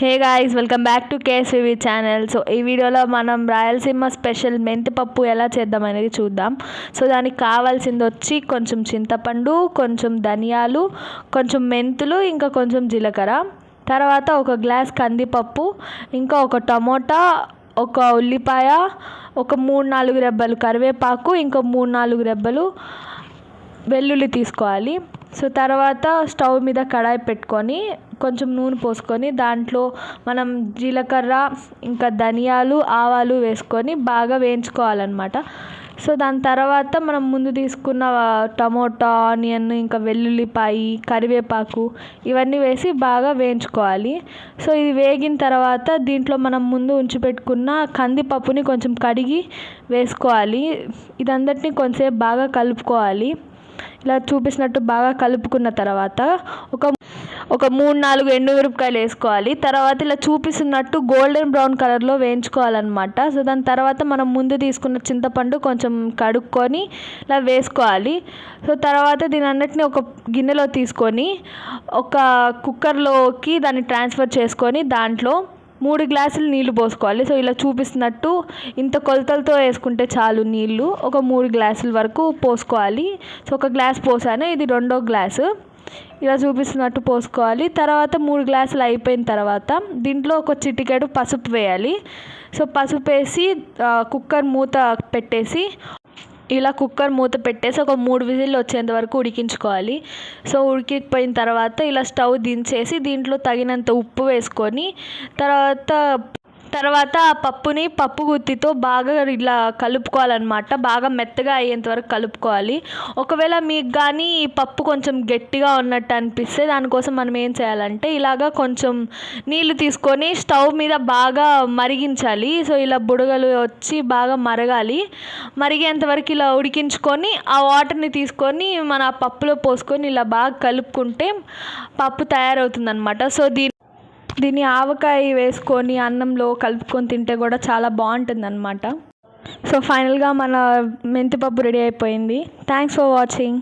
Hey guys welcome back to KSVV channel. So ఈ వీడియోలో మనం రాయలసీమ స్పెషల్ మెంతిపప్పు ఎలా చేద్దాం అనేది చూద్దాం. సో దానికి కావాల్సింది వచ్చి కొంచెం చింతపండు కొంచెం ధనియాలు కొంచెం మెంతులు ఇంకా కొంచెం జీలకర్ర. తర్వాత ఒక గ్లాస్ కందిపప్పు ఇంకా ఒక టమోటా ఒక ఉల్లిపాయ ఒక మూడు నాలుగు రెబ్బలు కరివేపాకు ఇంకా మూడు నాలుగు రెబ్బలు వెల్లుల్లి తీసుకోవాలి. సో తర్వాత స్టవ్ మీద కడాయి పెట్టుకొని కొంచెం నూనె పోసుకొని దాంట్లో మనం జీలకర్ర ఇంకా ధనియాలు ఆవాలు వేసుకొని బాగా వేయించుకోవాలన్నమాట. సో దాని తర్వాత మనం ముందు తీసుకున్న టమోటా ఆనియన్ ఇంకా వెల్లుల్లిపాయి కరివేపాకు ఇవన్నీ వేసి బాగా వేయించుకోవాలి. సో ఇది వేగిన తర్వాత దీంట్లో మనం ముందు ఉంచి పెట్టుకున్న కందిపప్పుని కొంచెం కడిగి వేసుకోవాలి. ఇదంతటిని కొంచెంసేపు బాగా కలుపుకోవాలి. ఇలా చూపిస్తున్నట్టు బాగా కలుపుకున్న తర్వాత ఒక ఒక మూడు నాలుగు ఎండుమిరపకాయలు వేసుకోవాలి. తర్వాత ఇలా చూపిస్తున్నట్టు గోల్డెన్ బ్రౌన్ కలర్లో వేయించుకోవాలన్నమాట. సో దాని తర్వాత మనం ముందు తీసుకున్న చింతపండు కొంచెం కడుక్కొని ఇలా వేసుకోవాలి. సో తర్వాత దీని అన్నిటిని ఒక గిన్నెలో తీసుకొని ఒక కుక్కర్లోకి దాన్ని ట్రాన్స్ఫర్ చేసుకొని దాంట్లో మూడు గ్లాసులు నీళ్ళు పోసుకోవాలి. సో ఇలా చూపిస్తున్నట్టు ఇంత కొలతలతో వేసుకుంటే చాలు నీళ్ళు ఒక మూడు గ్లాసుల వరకు పోసుకోవాలి. సో ఒక గ్లాస్ పోసాను. ఇది రెండో గ్లాసు. ఇలా చూపిస్తున్నట్టు పోసుకోవాలి. తర్వాత మూడు గ్లాసులు అయిపోయిన తర్వాత దీంట్లో ఒక చిటికెడు పసుపు వేయాలి. సో పసుపు వేసి కుక్కర్ మూత పెట్టేసి ఇలా కుక్కర్ మూత పెట్టేసి ఒక మూడు విజిల్లు వచ్చేంత వరకు ఉడికించుకోవాలి. సో ఉడికిపోయిన తర్వాత ఇలా స్టవ్ దించేసి దీంట్లో తగినంత ఉప్పు వేసుకొని తర్వాత తర్వాత ఆ పప్పుని పప్పు గుత్తితో బాగా ఇలా కలుపుకోవాలన్నమాట. బాగా మెత్తగా అయ్యేంత వరకు కలుపుకోవాలి. ఒకవేళ మీకు కానీ ఈ పప్పు కొంచెం గట్టిగా ఉన్నట్టు అనిపిస్తే దానికోసం మనం ఏం చేయాలంటే ఇలాగా కొంచెం నీళ్ళు తీసుకొని స్టవ్ మీద బాగా మరిగించాలి. సో ఇలా బుడగలు వచ్చి బాగా మరగాలి. మరిగేంత వరకు ఇలా ఉడికించుకొని ఆ వాటర్ని తీసుకొని మన పప్పులో పోసుకొని ఇలా బాగా కలుపుకుంటే పప్పు తయారవుతుందన్నమాట. సో దీని దీన్ని ఆవకాయ వేసుకొని అన్నంలో కలుపుకొని తింటే కూడా చాలా బాగుంటుంది అనమాట సో ఫైనల్గా మన మెంతిపప్పు రెడీ అయిపోయింది. Thanks for watching